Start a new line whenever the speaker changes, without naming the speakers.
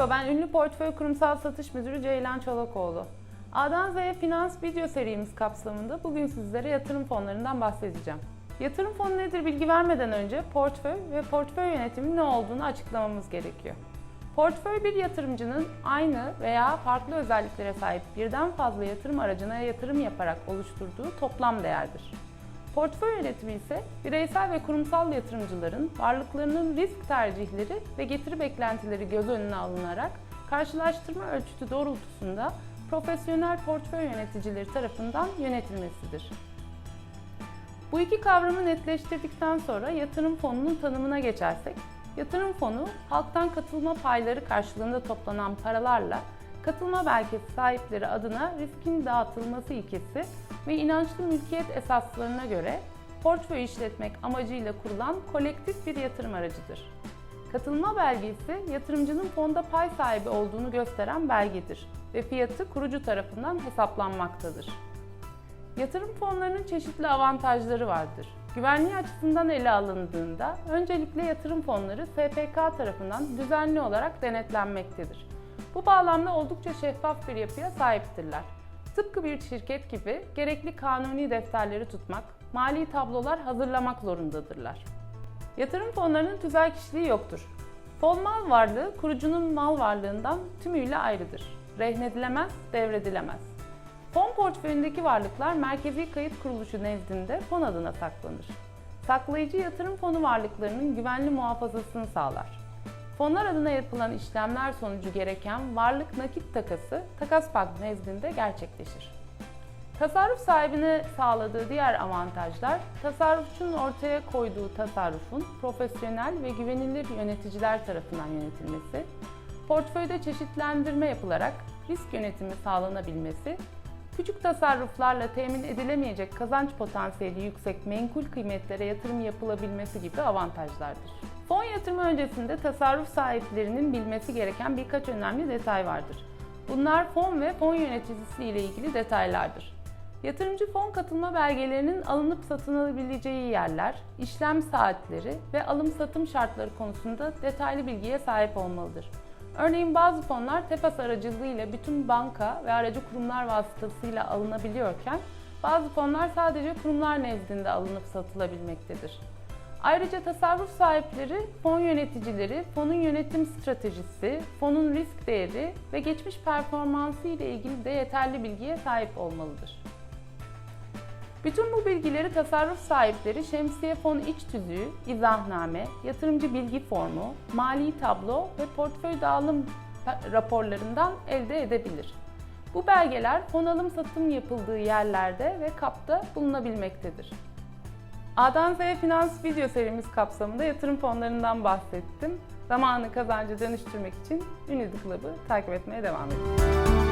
Merhaba ben ünlü portföy kurumsal satış müdürü Ceylan Çolakoğlu. A'dan Z'ye finans video serimiz kapsamında bugün sizlere yatırım fonlarından bahsedeceğim. Yatırım fonu nedir bilgi vermeden önce portföy ve portföy yönetimi ne olduğunu açıklamamız gerekiyor. Portföy bir yatırımcının aynı veya farklı özelliklere sahip birden fazla yatırım aracına yatırım yaparak oluşturduğu toplam değerdir. Portföy yönetimi ise bireysel ve kurumsal yatırımcıların varlıklarının risk tercihleri ve getiri beklentileri göz önüne alınarak karşılaştırma ölçütü doğrultusunda profesyonel portföy yöneticileri tarafından yönetilmesidir. Bu iki kavramı netleştirdikten sonra yatırım fonunun tanımına geçersek, yatırım fonu halktan katılma payları karşılığında toplanan paralarla katılma belgesi sahipleri adına riskin dağıtılması ilkesi ve inançlı mülkiyet esaslarına göre portföy işletmek amacıyla kurulan kolektif bir yatırım aracıdır. Katılma belgesi yatırımcının fonda pay sahibi olduğunu gösteren belgedir ve fiyatı kurucu tarafından hesaplanmaktadır. Yatırım fonlarının çeşitli avantajları vardır. Güvenliği açısından ele alındığında öncelikle yatırım fonları SPK tarafından düzenli olarak denetlenmektedir. Bu bağlamda oldukça şeffaf bir yapıya sahiptirler. Tıpkı bir şirket gibi gerekli kanuni defterleri tutmak, mali tablolar hazırlamak zorundadırlar. Yatırım fonlarının tüzel kişiliği yoktur. Fon mal varlığı kurucunun mal varlığından tümüyle ayrıdır. Rehnedilemez, devredilemez. Fon portföyündeki varlıklar Merkezi Kayıt Kuruluşu nezdinde fon adına saklanır. Saklayıcı yatırım fonu varlıklarının güvenli muhafazasını sağlar. Fonlar adına yapılan işlemler sonucu gereken varlık nakit takası takas bank nezdinde gerçekleşir. Tasarruf sahibine sağladığı diğer avantajlar, tasarrufçunun ortaya koyduğu tasarrufun profesyonel ve güvenilir yöneticiler tarafından yönetilmesi, portföyde çeşitlendirme yapılarak risk yönetimi sağlanabilmesi, küçük tasarruflarla temin edilemeyecek kazanç potansiyeli yüksek menkul kıymetlere yatırım yapılabilmesi gibi avantajlardır. Fon yatırımı öncesinde tasarruf sahiplerinin bilmesi gereken birkaç önemli detay vardır. Bunlar fon ve fon yöneticisi ile ilgili detaylardır. Yatırımcı fon katılma belgelerinin alınıp satın alabileceği yerler, işlem saatleri ve alım-satım şartları konusunda detaylı bilgiye sahip olmalıdır. Örneğin bazı fonlar TEFAS aracılığıyla bütün banka ve aracı kurumlar vasıtasıyla alınabiliyorken bazı fonlar sadece kurumlar nezdinde alınıp satılabilmektedir. Ayrıca tasarruf sahipleri, fon yöneticileri, fonun yönetim stratejisi, fonun risk değeri ve geçmiş performansı ile ilgili de yeterli bilgiye sahip olmalıdır. Bütün bu bilgileri tasarruf sahipleri şemsiye fon iç tüzüğü, izahname, yatırımcı bilgi formu, mali tablo ve portföy dağılım raporlarından elde edebilir. Bu belgeler fon alım satım yapıldığı yerlerde ve kapta bulunabilmektedir. A'dan Z'ye finans video serimiz kapsamında yatırım fonlarından bahsettim. Zamanı kazancı dönüştürmek için Ünlü Club'ı takip etmeye devam edin.